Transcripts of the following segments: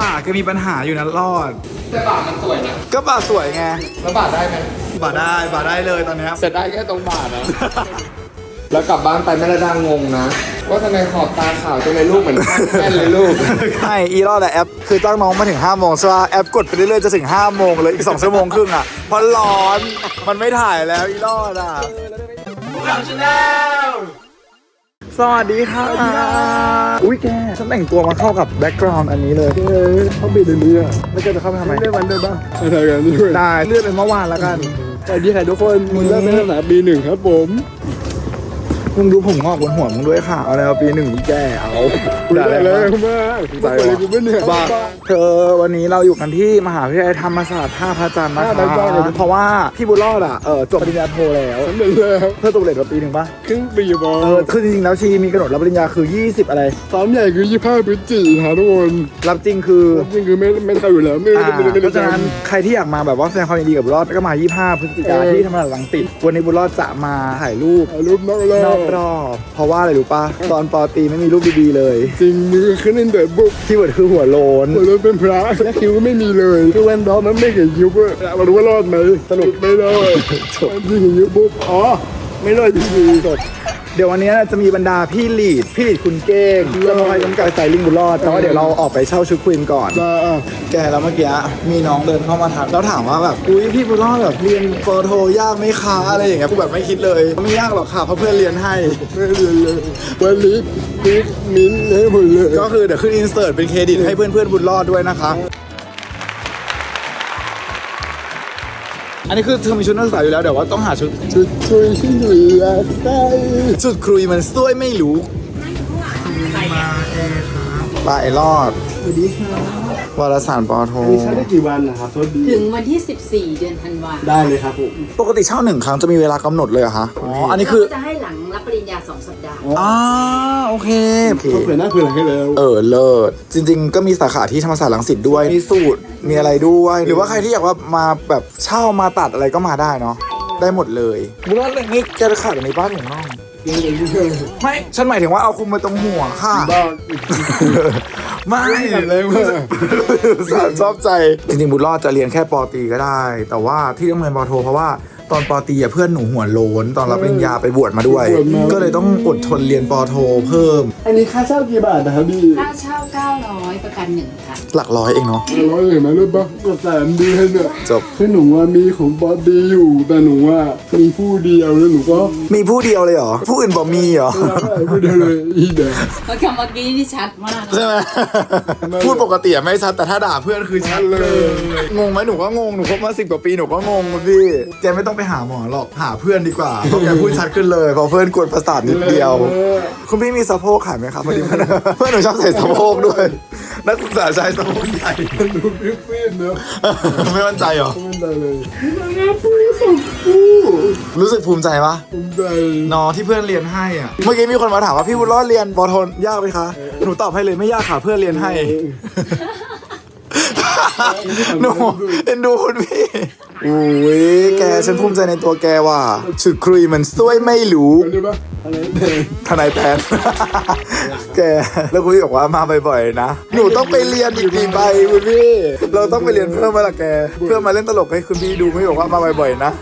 บ่าแกมีปัญหาอยู่นะรอด แต่บาทมันสวยนะก็บ่าสวยไง แล้วบาทได้ไหมบ่าได้บ่าได้เลยตอนเนี้ยเสร็จได้แค่ตรงบาทนะ แล้วกลับบ้านไปไม่ได้ดังงงนะ ว่าทำไมขอบตาขาวจังเลยลูกเหมือนแม่นเลยลูก ใช่อีรอดแต่แอปคือจ้างน้องมาถึง5โมงใช่ป่ะแอปกดไปเรื่อยๆจะถึง5โมงเลยอีก2ชั่วโมงครึ่งอะเพราะร้อนมันไม่ถ่ายแล้วอีรอดอะ สวัสดีค่ะ อุ้ยแก ฉันแต่งตัวมาเข้ากับแบ็กกราวน์อันนี้เลยเข้าไปเรื่อยๆแล้วแกจะเข้าไปทำไมเล่นวันเดิมป่ะอะไรกันนี่ได้เลื่อนไปเมื่อวานแล้วกันสวัสดีค่ะทุกคนมึงเริ่มเป็นภาษาปีหนึ่งครับผม มึงดูผมงอกบนหัวมึงด้วยค่ะ เอาแล้วปีหนึ่งอีแกเอาได้ด่าแล้แรงวมากมากใจเลยกูไม่เนี่ยบ้าเธอวันนี้เราอยู่กันที่มหาวิทยาลัยธรรมศาสตร์ท่าพระจันทร์นะท่าพคะระจันทร์เพราะว่าพี่บุญรอดอะเออจบปริญญาโทแล้วสำเร็จแล้วเพื่อตกเลทมาปีหนึ่งปะครึ่งปีบอเออคือจริงๆแล้วชีมีกำหนดรับปริญญาคือ 20 อะไรซ้อมใหญ่คือยี่ห้าพฤศจิกายนทุกคนรับจริงคือจริงคือไม่ไม่เข้าอยู่แล้วไม่อ่าไม่ไม่เพราะฉะนั้นใครที่อยากมาแบบว่าแสดงความยินดีกับบุญรอดก็มา 25พฤศจิกายนที่ธรรมศาสตร์ลังสิตวันนี้บุญรอดจะมาถ่ายรูปถ่ายรูปนอกรอนอกบรอบ เพราะว่าอะไรรู้ปะตอนปอตรีไม่มีรูปดีๆเลย จริงมือขึ้นตั้งแต่บุ๊บที่เวิร์ดคือหัวโลนหัวรถเป็นพระและคิ้วก็ไม่มีเลยคือแว่นดอมมันไม่เห็นคิ้วเพื่อมารู้ว่ารอดไหมสรุปไม่รอดจริงเห็นคิ้วปุ๊บอ๋อไม่รอดจริงๆจบ เดี๋ยววันนี้จะมีบรรดาพี่ลีด พี่ลีดคุณเก้งจะมาคอยกำกับสไตลิ่งบุญรอดแต่ว่าเดี๋ยวเราออกไปเช่าชุดควีนก่อนมาอะแกแล้วเมื่อกี้มีน้องเดินเข้ามาทักแล้วถามว่าแบบอุ้ยพี่บุญรอดแบบเรียนปอโทยากไหมคะอะไรอย่างเงี้ยกูแบบไม่คิดเลย ไม่ยากหรอกค่ะเพราะเพื่อนเรียนให้ไม่เรียนเลยวันนี้ปิ๊กมิ้นท์เลยหมดเลยก็คือเดี๋ยวขึ้นอินเสิร์ตเป็นเครดิตให้เพื่อนเพื่อนๆบุญรอดด้วยนะคะ อันนี้คือเธอมีชุดนักศึกษาอยู่แล้วเดี๋ยวว่าต้องหาชุดชุดคุยที่เหลือใส่ชุดครุยมันสวยไม่รู้ปลาไอรอดส วัสดีค่ะวารสารปอโทมีใช้ได้กี่วันนะครับสวัสดีถึงวันที่ 14 เดือนธันวาได้เลยครับผมปกติเช่าหนึ่งครั้งจะมีเวลากำหนดเลยเหรอคะอ๋อ อันนี้คือ เราก็จะให้หลังรับปริญญา 2 สัปดาห์ อ่าโอเคโอเค เขาเผื่อหน้าเผื่อหลังให้แล้ว เออ เลิศ จริง ๆ ก็มีสาขาที่ธรรมศาสตร์ลังสิตด้วย มีสูตร มีอะไรด้วย หรือว่าใครที่อยากว่ามาแบบเช่ามาตัดอะไรก็มาได้เนาะ ได้หมดเลยบุญรอดเรื่องนี้แกจะขาดในบ้านของน้อง ไม่ ฉันหมายถึงว่าเอาคุมมาตรงหัวค่ะ บ้า ไม่เลยว่าสารชอบใจ จริงๆบุญรอดจะเรียนแค่ปอตรีก็ได้ แต่ว่าที่ต้องเรียนปอโทเพราะว่า ตอนปอตรีอะเพื่อนหนูหัวโลนตอนรับปริญญาไปบวชมาด้วยก็เลยต้องอดทนเรียนปอโทเพิ่ม อันนี้ค่าเช่ากี่บาทนะครับพี่ค่าเช่า 900 ประกันหนึ่งค่ะ หลักร้อยเองเนาะร้อยเห็นไหมรู้ปะกดสามเดือนเนี่ยจบคือหนูว่ามีของบอสดีอยู่ แต่หนูว่ามีผู้เดียวแล้วหนูก็มีผู้เดียวเลยเหรอผู้อื่นบอกมีเหรอผู้เดียวเลยอีเดียวเพราะคำเมื่อกี้นี่ชัดมากใช่ไหมพูดปกติอะไม่ชัดแต่ถ้าด่าเพื่อนคือชัดเลย งงไหมหนูก็งงหนูคบมาสิบกว่าปีหนูก็งงคุณพี่แกไม่ต้องไปหาหมอหรอกหาเพื่อนดีกว่าเพราะแกพูดชัดขึ้นเลยเพราะเพื่อนกวนประสาทนิดเดียว คุณพี่มีสะโพกขายไหมครับพอดีเพื่อนเพื่อนหนูชอบใส่สะโพกด้วย นักศึกษาชายสะโพกใหญ่ดูปิ๊บปิ๊บเนอะไม่มั่นใจเหรอไม่ได้เลยรู้สึกภูมิใจปะผมใจนอที่เพื่อนเรียนให้อะเมื่อกี้มีคนมาถามว่าพี่บุญรอดเรียนปอโทนยากไหมคะหนูตอบให้เลยไม่ยากค่ะเพื่อนเรียนให้ หนูเอ็นดูคุณพี่โอ้ยแกฉันภูมิใจในตัวแกว่ะชุดครุยมันซวยไม่รู้ทนายแพนแกแล้วคุณพี่บอกว่ามาบ่อยๆนะ หนูต้องไปเรียนอีกกี่ใบคุณพี่ เราต้องไปเรียนเพิ่มมาละแก เพื่อมาเล่นตลกให้คุณพี่ดูคุณพี่บอกว่ามาบ่อยๆนะ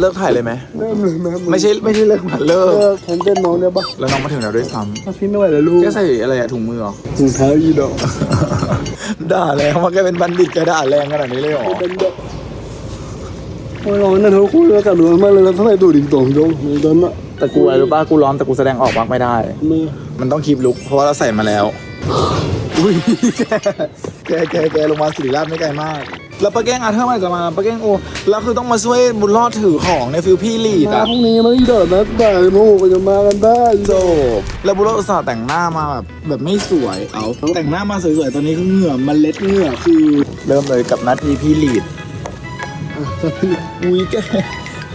เลิกถ่ายเลยไหมเริ่มเลยไหมไม่ใช่ไม่ใช่เลิกมาเลิเอกอแทนเต้นน้องได้ปะแล้วน้องมาถึงแล้วด้วยซ้ถ้าพี่ไม่ไหวแล้วลูำกแกใส่อะไรอะถุงมือเหรอ ถุงเท้าอีดอกด่าแรงว่าแกเป็นบัณฑิตแกด่าแรงขนาดนี้เลยเหรอ เป็นดอกโอ้ยร้อนนะทุกคนแล้วกันร้อนมากเลยแล้วทำไมดูดิ่งตรงจงในตอนน่ะแต่กูอะไรรู้ป่ะกูร้อนแต่กูแสดงออกมากไม่ได้มามันต้องคีบลุกเพราะว่าเราใส่มาแล้ว อุ้ยแกแกแกแกลงมาสิริราชไม่ไกลมาก แล้วป้าแก้งอาเธอร์มันจะมาป้าแก้งโอแล้วคือต้องมาช่วยบุญรอดถือของในฟิลพี่ลีดมาอะพรุ่งนี้มาอีดอกนะบ่ายโมงก็จะมากันได้จบแล้วบุญรอดอุตส่าห์แต่งหน้ามาแบบแบบไม่สวยเอาแต่งหน้ามาสวยๆตอนนี้คือเหงื่อมันเล็ดเหงื่อคือ เริ่มเลยกับหนาทีพี่ลีดอุ้ยแก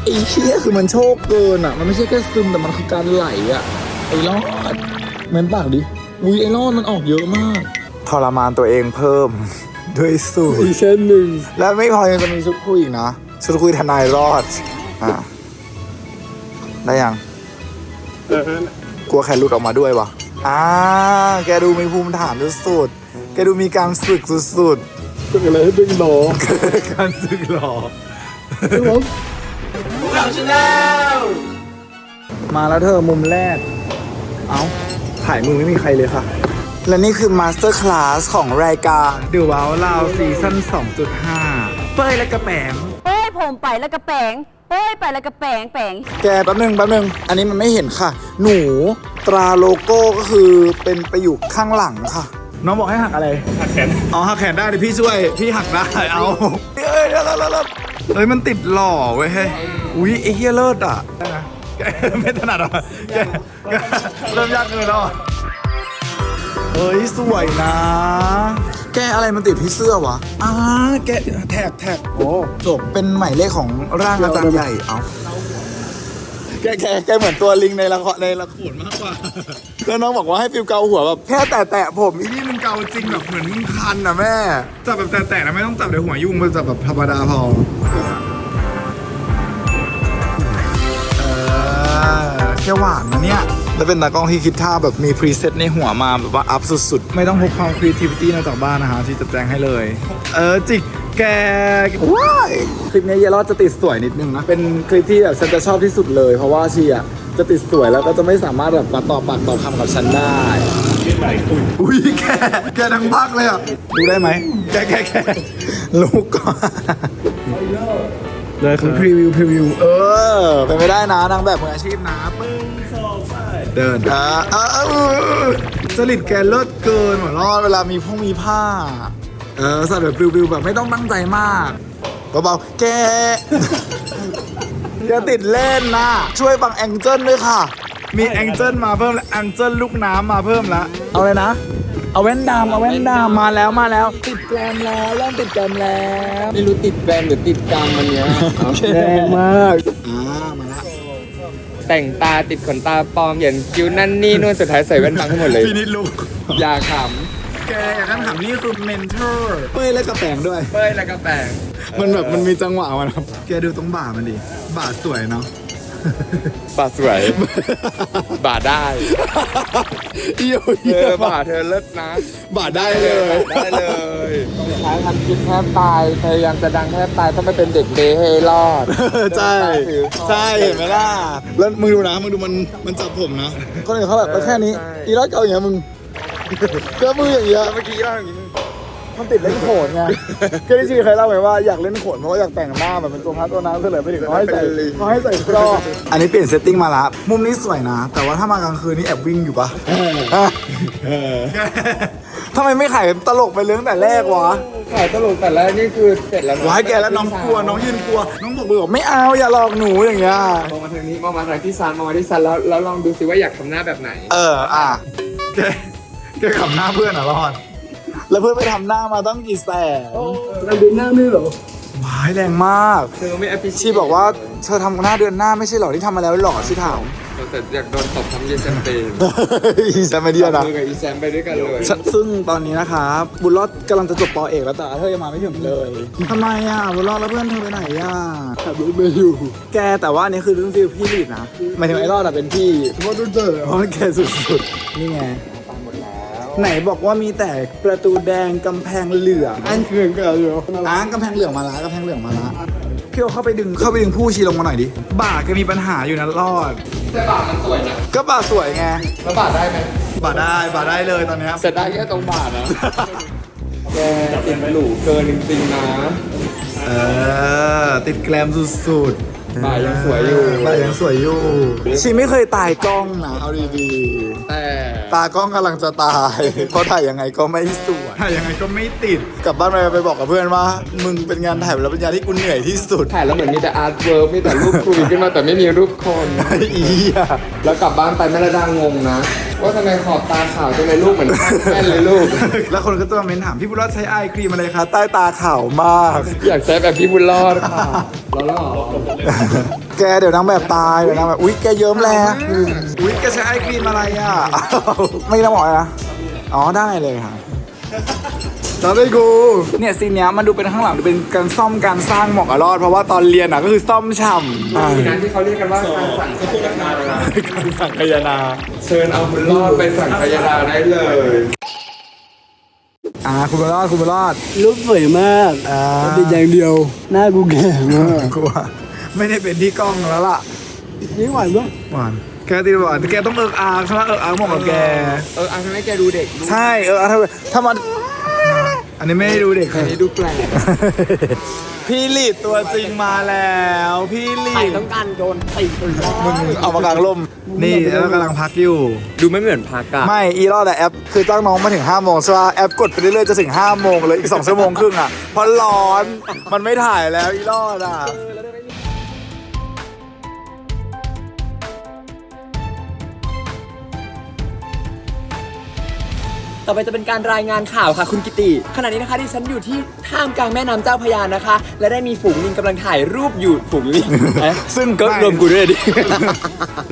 ไอ้เชี่ยคือมันโชคเกินอะ มันไม่ใช่แค่ซึมแต่มันคือการไหลอะไอ้รอดเหมือนปากดิอุ้ยไอ้รอดมันออกเยอะมาก ทรมานตัวเองเพิ่ม ด้วยสูตร อีกเส้นหนึ่งแล้วไม่พอยังจะมีชุดคุยอีกนะ ชุดคุยทนายรอด อะ ได้ยังกลัวใครหลุดออกมาด้วยวะอ่า แกดูมีภูมิฐานสุดๆดูมีการสึกสุดเป็นอะไรให้เป็นหนอๆ การสึกหล่อครับผมมาแล้วเธอมุมแรก เอาถ่ายมือไม่มีใครเลยค่ะ และนี่คือมาสเตอร์คลาสของรายการดูว้าวลาวซีซั่น2.5 เป้ยและกระแปงเป้ยผมไปแล้วกระแปงเป้ยไปแล้วกระแปงแปงแกแป๊บนึงแป๊บนึงอันนี้มันไม่เห็นค่ะ หนูตราโลโก้ก็คือเป็นไปอยู่ข้างหลังค่ะ น้องบอกให้หักอะไร หักแขน อ๋อหักแขนได้เดี๋ยวพี่ช่วย พี่หักได้ เอาเอ้ยเลิศเลิศเลิศเฮ้ยมันติดหล่อเว้ยเฮ้ยอุ้ยไอ้เฮียเลิศอะได้ไหมแกไม่ถนัดอะแกแกเริ่มยากเกินแล้วอะ เฮ้ยสวยนะ แกอะไรมันติดที่เสื้อวะอ่าแกแท็กแท็กโอ้จบเป็นหมายเลขของร่างอาจารย์ใหญ่เอาแกแกแกเหมือนตัวลิงในละครในละครมากกว่าแล้วน้องบอกว่าให้ฟิวเกาหัวแบบแค่แตะแตะผมอีนี่มันเกาจริงแบบเหมือนมึงคันอะแม่จับแบบแตะแตะนะไม่ต้องจับในหัวยุ่งมันจับแบบธรรมดาพอเออแค่หวานนะเนี่ย แล้วเป็นตากล้องที่คิดท่าแบบมีพรีเซตในหัวมาแบบว่าอัพสุดๆ ไม่ต้องพกความ creativity มาจากบ้านนะฮะที่จะแจ้งให้เลย เออจิกแกว้ายคลิปนี้เยลอดจะติดสวยนิดนึงนะ เป็นคลิปที่แบบฉันจะชอบที่สุดเลย เพราะว่าชีอะจะติดสวยแล้วก็จะไม่สามารถแบบมาต่อปากต่อคำกับฉันได้อุ้ยแกแกดังพักเลยอะดูได้ไหมแกแกแกลูกก่อนได้ครับพรีวิวพรีวิวเออเป็นไม่ได้นะนางแบบมืออาชีพนะปึ้งสอง เดินอ่าอ่าอ่าจริตแกเลิศเกินเหมือนรอดเวลามีพวกมีผ้า เออใส่แบบพรีวิวแบบไม่ต้องตั้งใจมากเบาๆแกแกติดเล่นนะ ช่วยบังแองเจิลด้วยค่ะ มีแองเจิลมาเพิ่มแล้วแองเจิลลูกน้ำมาเพิ่มแล้วเอาเลยนะ เอาแว่นดำเอาแว่นดำมาแล้วมาแล้ว ติดแกรมแล้วเริ่มติดแกรมแล้ว ไม่รู้ติดแบรนด์หรือติดกรรมมันเนี้ย แรงมาก อ่ามาละ แต่งตาติดขนตาปลอมเหยียนคิ้วนั่นนี่นู่นสุดท้ายใส่แว่นบังให้หมดเลย ฟินิชลุกอย่าขแกอยากกันถามนี่คือเมนเทอร์เป้ยและกระแปงด้วยำเป้ยแล้วก็แปง มันแบบมันมีจังหวะมันครับ แกดูตรงบ่ามันดิ บ่าสวยเนาะ บาดสวย บาดได้เอี่ยวเออบาดเธอเลิศนะบ่าได้เลย ได้เลยสุดท้ายทำคลิปแทบตายพยายามจะดังแทบตายต้องไปเป็นเด็กเดย์ให้รอดใช่ ใช่เห็นไหมล่ะ แล้วมึงดูนะ มึงดูมัน มันจับผมนะ คนอื่นเขาแบบแค่นี้ อีรอดเก่าอย่างเงี้ยมึง ก็มืออย่างเงี้ยเมื่อกี้เล่าอย่างนี้ มันติดเล่นโขนไงก็ที่ชีเคยเล่าไปว่าอยากเล่นโขนเพราะว่าอยากแต่งหน้าแบบเป็นตัวพัดตัวน้ำเฉลยไปถึงเขาให้ใส่เขาให้ใส่ครอบอันนี้เปลี่ยนเซตติ้งมาละมุมนี้สวยนะ แต่ว่าถ้ามากลางคืนนี่แอบวิ่งอยู่ปะทำไมไม่ขายตลกไปเรื่องแต่แรกวะถ่ายตลกแต่แรกนี่คือเสร็จแล้วนะวายแกแล้วน้องกลัวน้องยืนกลัว น้องบอกเบอร์บอกไม่เอาอย่าหลอกหนูอย่างเงี้ยมองมาทางนี้มองมาทางที่ซันมองมาที่ซันแล้วแล้วลองดูซิว่าอยากทำหน้าแบบไหน เอออะแกแกขับหน้าเพื่อนอะรอด แล้วเพื่อนไปทำหน้ามาต้องกี่แสนเราดูหน้าไม่เหรอวายแรงมาก เธอไม่อภิชีบอกว่าเธอทำหน้าเดือนหน้าไม่ใช่หรอที่ทำมาแล้วหรอชีถามแต่อยากโดนตบทำเยสแซมเปญอีแซมไม่เดียนะ มือกับอีแซมไปด้วยกันเลยซึ่งตอนนี้นะครับบุญรอดกำลังจะจบปอเอกแล้วแต่เธอยังมาไม่ถึงเลยทำไมอะบุญรอดแล้วเพื่อนเธอไปไหนอะขับรถมาอยู่แกแต่ว่าอันนี้คือรุ่นฟิลพี่ลีดนะหมายถึงไอ้รอดอะเป็นพี่เพราะต้องเจอเพราะมันแกสุดๆนี่ไง ไหนบอกว่ามีแต่ประตูแดงกำแพงเหลืองอันเคืองกันอยู่อ้างกำแพงเหลืองมาละกำแพงเหลืองมาละพี่โอเข้าไปดึงเข้าไปดึงผู้ชีลงมาหน่อยดิบ่าแกมีปัญหาอยู่นะรอดแต่บาทมันสวยนะก็บ่าสวยไงแล้วบาทได้ไหมบ่าได้บ่าได้เลยตอนเนี้ยจะได้แค่ตรงบาทนะแกติดหรูเกินจริงๆนะเออติดแกลมสุดบ่ายังสวยอยู่ๆบ่ายังสวยอยู่ชีไม่เคยตายกล้องนะเอาดี แต่ๆตากล้องกำลังจะตาย เพราะถ่ายยังไงก็ไม่สวย ถ่ายยังไงก็ไม่ติด กลับบ้านไปไปบอกกับเพื่อนว่า มึงเป็นงานถ่ายแล้วเป็นงานที่กูเหนื่อยที่สุด ถ่ายแล้วเหมือนมีแต่อาร์ตเวิร์กมีแต่รูปคุยขึ้นมาแต่ไม่มีรูปคนอีอะแล้วกลับบ้านไปแม่ระดางงนะ ว่าทำไมขอบตาขาวจังเลยลูกเหมือนข้างแม่นเลยลูก แล้วคนก็จะมาเม้นถามพี่บุญรอดใช้ไอครีมอะไรคะใต้ตาขาวมาก อยากใช้แบบพี่บุญรอดค่ะแล้วหรอ แกเดี๋ยวนางแบบตายเดี๋ยวนางแบบอุ๊ยแกเยิ้มแล้วอุ๊ยแกใช้ไอครีมอะไรอะ ไม่ต้องบอกนะอ๋อได้เลยค่ะตอนได้กูเนี่ยซีนเนี้ยมันดูเป็นข้างหลังดูเป็นการซ่อมการสร้างหมอกอะรอด เพราะว่าตอนเรียนอะก็คือซ่อมช่ำอ่าที่นั้นที่เขาเรียกกันว่าการสั่งพยานาการสั่งพยานาเชิญเอาบุญรอดไปสั่งพยานาได้เลยอ่าคุณบุญรอดคุณบุญรอดรูปสวยมากอ่าแต่อย่างเดียว หน้ากูแก่มากกูว่า ไม่ได้เป็นที่กล้องแล้วล่ะนี่หวานปะหวานแกตีหวานแต่แกต้องเอิกอาร์ใช่ไหมเอิกอาร์เหมาะกับแก เอออันนี้แกดูเด็กดูใช่เอออาร์ถ้าถ้ามันอันนี้ไม่ได้ดูเด็กอันนี้ดูแปลกพี่ลีดตัวจริงมาแล้ว พี่ลีใครดต้องการโดนตีมึงเอามากลางร่ม นี่แล้วกำลังพักอยู่ ดูไม่เหมือนพักอะไม่อีรอดแต่แอปคือจ้างน้องมาถึง5โมงใช่ป่ะแอปกดไปเรื่อยๆจะถึง5โมงเลยอีก2ชั่วโมงครึ่งอะเพราะร้อนมันไม่ถ่ายแล้วอีรอดอะ ต่อไปจะเป็นการรายงานข่าวค่ะ คุณกิติ ขณะนี้นะคะที่ฉันอยู่ที่ท่ามกลางแม่น้ำเจ้าพระยานะคะ และได้มีฝูงลิงกำลังถ่ายรูปอยู่ฝูงลิงเอ๊ะซึ่งก็รวมกูด้วยดิ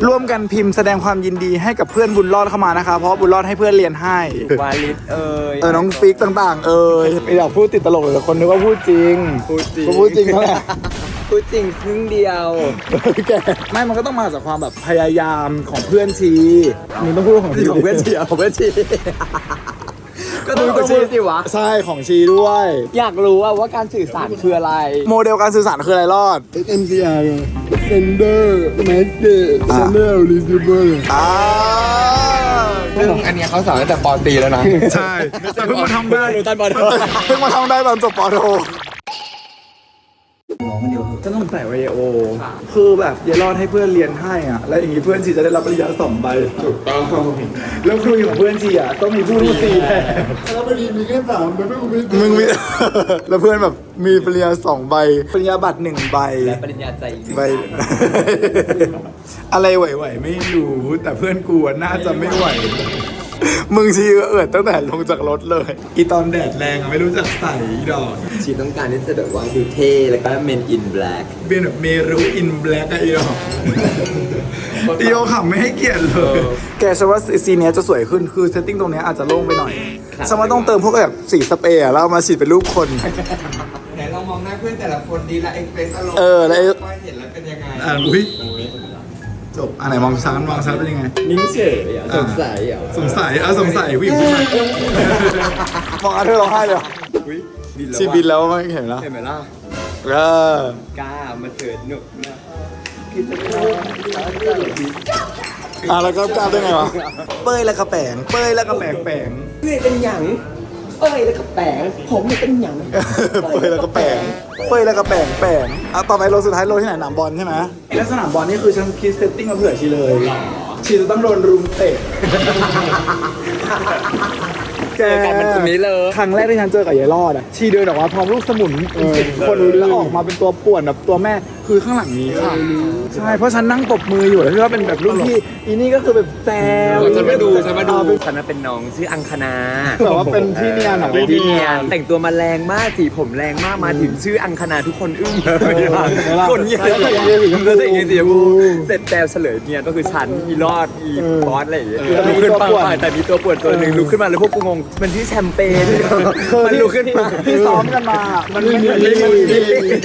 ร่วมกันพิมพ์แสดงความยินดีให้กับเพื่อนบุญรอดเข้ามานะคะ เพราะบุญรอดให้เพื่อนเรียนให้ วาลิดเอ่ย เออน้องฟิกต่างๆ เออไม่อยากพูดติดตลกเลยแต่คนนึกว่าพูดจริงพูดจริง ก็พูดจริงนั่นแหละ พูดจริงครึ่งเดียว แกไม่มันก็ต้องมาจากความแบบพยายามของเพื่อนชีมึงต้องพูดของชีของเพื่อนชีของเพื่อนชี ก็ต้องของชีสิวะ ใช่ของชีด้วย อยากรู้ว่าว่าการสื่อสารคืออะไร โมเดลการสื่อสารคืออะไรรอดเอ็มซีอาร์เซนเดอร์แมสเซจชแนลรีซิเวอร์อ่าซึ่งอันเนี้ยเขาสอนตั้งแต่ปอตรีแล้วนะ ใช่แต่เพิ่งมาทำได้ดูตันบอลเพิ่งมาทำได้ตอนจบปอโท ฉันต้องใส่ไวโอ คือแบบเยายรอดให้เพื่อนเรียนให้อะ แล้วอย่างนี้เพื่อนชีจะได้รับปริญญาสองใบ ถูกต้องแล้วครูของเพื่อนชีอะต้องมีผู้รู้สีแทนแล้วพอดีมีแค่สามแต่ไม่กูมีมึงมีแล้วเพื่อนแบบมีปริญญาสองใบ ปริญญาบัตรหนึ่งใบ และปริญญาใจใบ อะไรไหวๆไม่รู้แต่เพื่อนกูอะน่าจะไม่ไหว มึงชีเอิดตั้งแต่ลงจากรถเลย อีตอนแดดแรงอะไม่รู้จักใส่อีดอกชีต้องการที่จะแบบว่าดูเท่แล้วก็เมนอินแบล็กเป็นแบบเมรูอินแบล็กอะอีดอกอีโอขำไม่ให้เกียรติเลย แกฉันว่าซีนเนี้ยจะสวยขึ้นคือเซตติ้งตรงเนี้ยอาจจะโล่งไปหน่อยฉันว่าต้องเติมพวกแบบสีสเปรย์อะแล้วเอามาฉีดเป็นรูปคนไหนลองมองหน้าเพื่อนแต่ละคนดีละเอ็กเพรสอารมณ์เออแล้วว่าเห็นแล้วเป็นยังไงอ่าอุ้ย จบอันไหนมองซ้ายมองซ้ายเป็นยังไง นิ่งเฉยอะสงสัยอะสงสัยเออสงสัยวิ่งมองอาเธอร์ร้องไห้เลยเหรอชีบินแล้วไม่เห็นแล้วเห็นไหมล่ะเออกล้ามาเถิดหนุกนะอะแล้วก็กล้าได้ไงวะเป้ยแล้วก็แปงเป้ยแล้วก็แปงแปงเพื่อนเป็นหยัง เอ้ยแล้วก็แปงผมเนี่ยเป็นหยังเป้ยแล้วก็แปงเป้ยแล้วก็แปงแปงอะต่อไปโลสุดท้ายโลที่ไหนหนามบอลใช่ไหมแล้วสนามบอลนี่คือฉันคิดเซตติ้งมาเผื่อชีเลยชีจะต้องโดนรุมเตะแกเจอกันมันตรงนี้เลย ครั้งแรกที่ฉันเจอกับยายรอดอะชีเดินออกมาพร้อมลูกสมุนสิบคนแล้วออกมาเป็นตัวป่วนแบบตัวแม่ คือข้างหลังนี้ค่ะใช่เพราะฉันนั่งตบมืออยู่แล้วที่ว่าเป็นแบบรุ่นพี่อีนี่ก็คือแบบแซวฉันมาดูฉันมาดูเอเป็นฉันน่ะเป็นน้องชื่ออังคณาแบบว่าเป็นพี่เนียนอะเป็นพี่เนียนแต่งตัวมาแรงมากสีผมแรงมากมาถึงชื่ออังคณาทุกคนอึ้งเลยคนเงียบแล้วใส่กางเกงสีชมพูแล้วใส่กางเกงสีชมพูเสร็จแต่เฉลยเนียนก็คือฉันอีรอดอีบอสอะไรอย่างเงี้ยแล้วมีลุกขึ้นตัวมาป่วนแต่มีตัวปวดตัวหนึ่งลุกขึ้นมาแล้วพวกกูงงมันชื่อแชมเปญมันลุกขึ้นมาที่ซ้อมกันมา มันไม่มี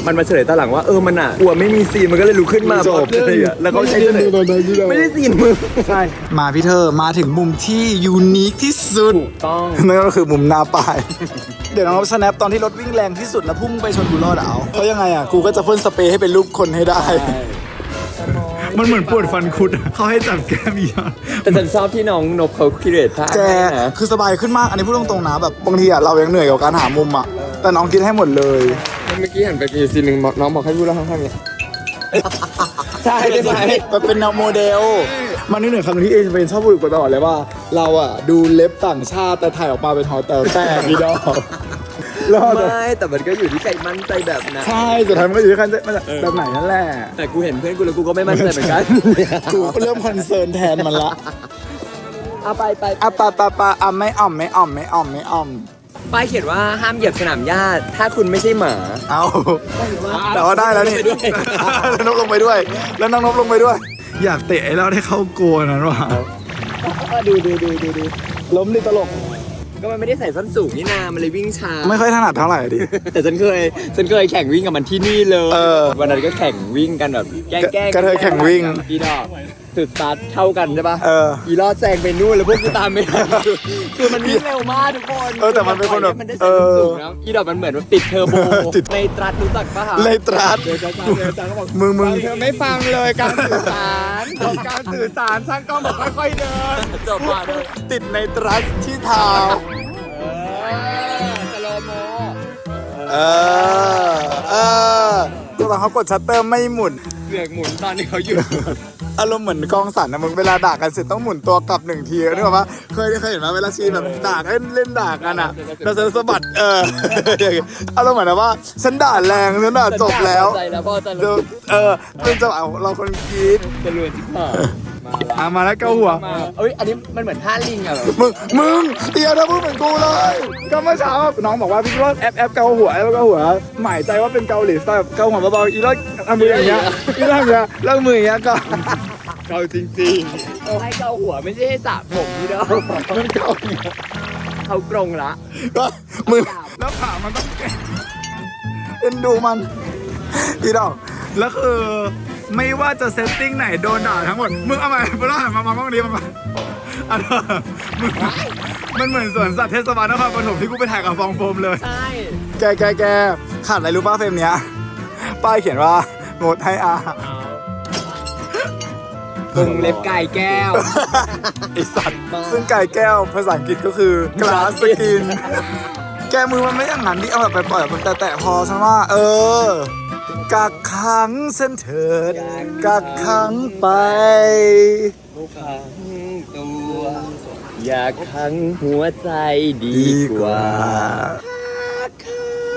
มันมาเฉลยตอนหลังว่าเออมันอะกลัวไม่มีซีนมันก็เลยลุกขึ้นมาจบเลยอะแล้วเขาใช้เฉลยตอนนั้นที่เราไม่ได้ซีนมือใช่มาพี่เธอมาถึงมุมที่ยูนิคที่สุดต้องนั่นก็คือมุมหน้าป้าย เดี๋ยวน้องสแนปตอนที่รถวิ่งแรงที่สุดแล้วพุ่งไปชนกูรอดอะเอาเพราะยังไงอะกูก็จะพ่นสเปรย์ให้เป็นรูปคนให้ได้ มันเหมือนปวดฟันคุดอะเขาให้จับแก้มอีกแต่ฉันชอบที่น้องนบเขาคิดเรทท่าแกให้นะ คือสบายขึ้นมากอันนี้พูดตรงๆนะแบบบางทีอะเรายังเหนื่อยกับการหามุมอะ แต่น้องคิดให้หมดเลย เมื่อกี้เห็นไปมีซีนหนึ่งน้องบอกให้พูดแล้วข้างๆเนี่ยใช่ใช่ไหมมันเป็นแนวโมเดล มันนึกถึงคำหนึ่งที่เอเจนชอบพูดตลอดเลยว่า เราอะดูเล็บต่างชาติแต่ถ่ายออกมาเป็นหอแต๋วแตกพี่ดอกรอดอะไม่แต่มันก็อยู่ที่ใจมั่นใจแบบนะใช่สุดท้ายมันก็อยู่ที่ขั้นมันจะแบบไหนนั่นแหละแต่กูเห็นเพื่อนกูแล้วกูก็ไม่มั่นใจเหมือนกันกูเริ่มคอนเซิร์นแทนมันละเอาไปไปอะปะปะปะอะไม่อ่อมไม่อ่อมไม่อ่อมไม่อ่อม ป้ายเขียนว่าห้ามเหยียบสนามหญ้าถ้าคุณไม่ใช่หมาเอาแต่ว่าได้แล้วนี่ลงไปด้วยแล้วนกลงไปด้วย แล้วน้องนกลงไปด้วย อยากเตะไอ้เราได้เข้าโกนนั้นว่ะดูดูดูดูดูล้มดิตลก ก็มันไม่ได้ใส่ส้นสูงนี่นา มันเลยวิ่งช้า ไม่ค่อยถนัดเท่าไหร่ดิ แต่ฉันเคย ฉันเคยแข่งวิ่งกับมันที่นี่เลยเออวันนั้นก็แข่งวิ่งกันแบบแกล้งแกล้งกระเทยแข่งวิ่งอีดอก จุดสตาร์ทเท่ากันใช่ปะเออ อีรอดแซงไปนู่นแล้วพวกกูตามไม่ทันคือมันวิ่งเร็วมากทุกคนเออแต่มันเป็นคนแบบมันได้เอแซงอสูงนะอีดอกมันเหมือนว่าติดเทอร์โบติด ในตรัสรู้จักปะคะเลยตรัส เดี๋ยวจะจ้าเดี๋ยวจ้าก็บอกมึงมึง เธอไม่ฟังเลยการสื่อสารการสื่อสารช่างกล้องบอกค่อยๆเดินจบมาเลยติดในตรัสที่เท้าเออสโลโม เออ เออ ตัวตอนเขากดชัตเตอร์ไม่หมุน เสือกหมุนตอนนี้เขาหยุด อารมณ์เหมือนกองสันนะมึงเวลาด่ากันเสร็จต้องหมุนตัวกลับหนึ่งทีนึกออกปะเคยเคยเห็นไหมเวลาชีแบบด่าเล่นเล่นด่ากันอะแล้วจะสะบัดเอออารมณ์เหมือนแบบว่าฉันด่าแรงฉันด่าจบแล้ว ใจแล้วพ่อจะเดี๋ยวเออเป็นจังหวะเราคนกรีดจะรวยจิ๊บหาย อะมาแล้วเกาหัวมาเอ้ย อันนี้มันเหมือนท่าลิงอะแบบมึง มึงเอียนะพูดเหมือนกูเลย ก็เมื่อเช้าน้องบอกว่าพี่รอดแอปแอปเกาหัวแอปเกาหัว หมายใจว่าเป็นเกาหลีสไตล์แบบเกาหัวเบาๆอีรอดเอามืออย่างเงี้ย อีรอดอย่างเงี้ยแล้วมืออย่างเงี้ยก็เขาจริงๆเขาให้เกาหัวไม่ใช่ให้สระผมนี่เด้อมันเกาอย่างเงี้ยเขากรงละ ก็มือแล้วขามันต้องเก่งเอ็นดูมัน อีดอกแล้วคือ ไม่ว่าจะเซตติ้งไหนโดนด่าทั้งหมด มึงเอามาเวลาหันมามามองนี้มามาอันเถอะมึงมันเหมือนสวนสัตว์เทศบาลนครปฐมที่กูไปถ่ายกับฟองโฟมเลย ใช่ แกแกแกขาดอะไรรู้ป่ะเฟรมเนี้ย ป้ายเขียนว่างดให้อาหารกรงเล็บไก่แก้ว ไอสัตว์ ซึ่งไก่แก้วภาษาอังกฤษก็คือกลาสกิน แกมือมันไม่อย่างนั้นดิเอาแบบไปปล่อยแบบมันแตะๆพอฉันว่า เออ กักขังเส้นเถิด กักขังไป ขังตัว อยากขังหัวใจดีดีกกว่า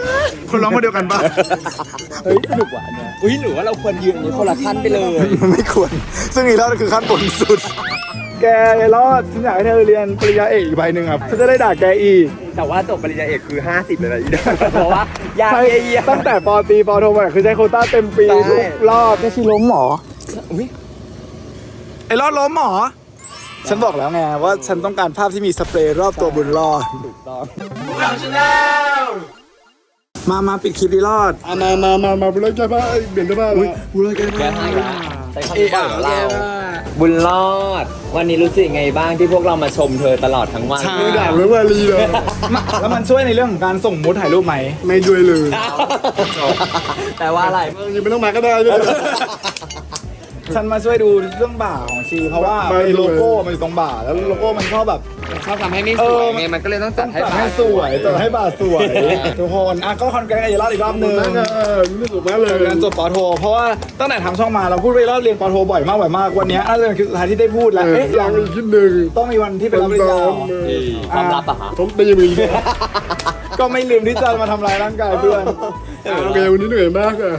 ว่า คนร้องมาเดียวกันปะเฮ้ยสนุกว่ะอันเนี่ยอุ้ยหรือว่าเราควรยืนอย่างนี้คนละขั้นไปเลยไม่ควร ซึ่งอีกแล้วคือขั้นบนสุด แกไอ้รอดฉันอยากให้เธอเรียนปริญญาเอกอีกใบหนึ่งอะฉันจะได้ด่าแกอีก แต่ว่าจบปริญญาเอกคือ 50เลยนะอีดอกเพราะว่ายากใช่เยี่ยตั้งแต่ปอตรีปอโทมาคือใช้โควต้าเต็มปีใช่ ทุกรอบแค่ชีล้มหมออุ้ยไอ้รอดล้มหมอ ฉันบอกแล้วไงว่าฉันต้องการภาพที่มีสเปรย์รอบตัวบุญรอดถูกต้องมามาปิดคลิปดีรอดอะมามามามาบุญรอดแก้ผ้าเอ้ยเปลี่ยนเสื้อผ้าละบุญรอดแกแก้ให้ละใช้คำว่าเรา บุญรอด วันนี้รู้สึกไงบ้างที่พวกเรามาชมเธอตลอดทั้งวันมือด่าไม่ว่าลีเลยแล้วมันช่วยในเรื่องของการส่งมูดถ่ายรูปไหม ไม่ด้วยเลยแต่ว่าอะไร ยังไม่ต้องมาก็ได้ด้วย ฉันมาช่วยดูเรื่องบ่าของชี เพราะว่าไม่ไอ้เลยโลโก้มันอยู่ตรงบ่า แล้วโลโก้มันชอบแบบ ชอบทำให้ไม่สวยไงมันก็เลยต้องจัดให้ตัดให้สวยตัดให้บ่าสวย ทุกคนอะก็คอนแกรสไอ้รอดอีกรอบนึงนั่นนะเออรู้สึกมากเลยเรียนจบปอโท เพราะว่าตั้งแต่ทำช่องมาเราพูดไปรอบเรียนปอโทบ่อยมากบ่อยมากวันเนี้ยน่าจะเป็นคือสุดท้ายที่ได้พูดแล้วเออเอ๊ะยังอีกชิ้นหนึ่งต้องมีวันที่เป็นรับปริญญาความลับอะฮะผมตีมือก็ไม่ลืมที่จะมาทำลายร่างกายเพื่อน โอเควันนี้เหนื่อยมากอะ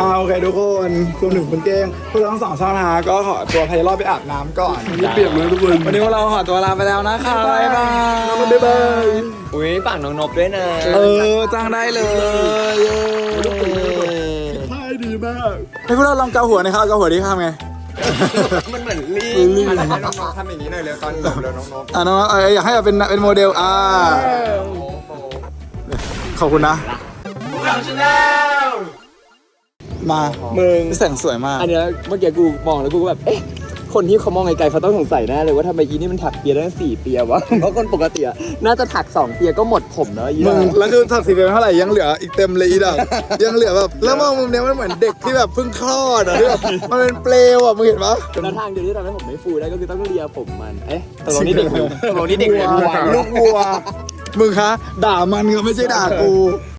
อ่าโอเคทุกคนรวมถึงคุณเก้งพวกเราทั้งสองช่องทางก็ขอตัวพายรอบไปอาบน้ำก่อนนี่เปียกเลยทุกคนวันนี้พวกเราขอตัวลาไปแล้วนะคะบ๊ายบายบ๊ายบายอุ้ยฝั่งน้องนบด้วยนะ เออจ้างได้เลยเย้ท่ายดีมากให้พวกเราลองเกาหัวหนะครับเกาหัวดีทำไงมันเหมือนลิงมันให้น้องๆทำอย่างนี้หน่อยเร็วตอนจบเร็วน้องนบอะน้องๆเอออยากให้เป็นเป็นโมเดลอ่าขอบคุณนะ มามึงแสงสวยมาก อันเนี้ยเมื่อกี้กูมองแล้วกูก็แบบ เอ๊ะ คนที่เขามองไกลๆเขาต้องสงสัยแน่เลยว่าทำไมอีนี่มันถักเปียได้ตั้งสี่เปียวะ เพราะคนปกติอะน่าจะถักสองเปียก็หมดผมแล้วอีมึงน่ะแล้วคือถักสีเป็นเท่าไหร่ยังเหลืออีกเต็มเลยอีดอกยังเหลือแบบแล้วมองมุมเนี้ยมันเหมือนเด็กที่แบบเพิ่งคลอดอะที่แบบมันเป็นเปลวอะมึงเห็นปะแล้วทางเดียวที่ทำให้ผมไม่ฟูได้ก็คือต้องเลียผมมัน เอ๊ะตกลงนี่เด็กหรือตกลงนี่เด็กหรือวัยลูกวัวมึงคะด่ามันก็ไม่ใช่ด่ากู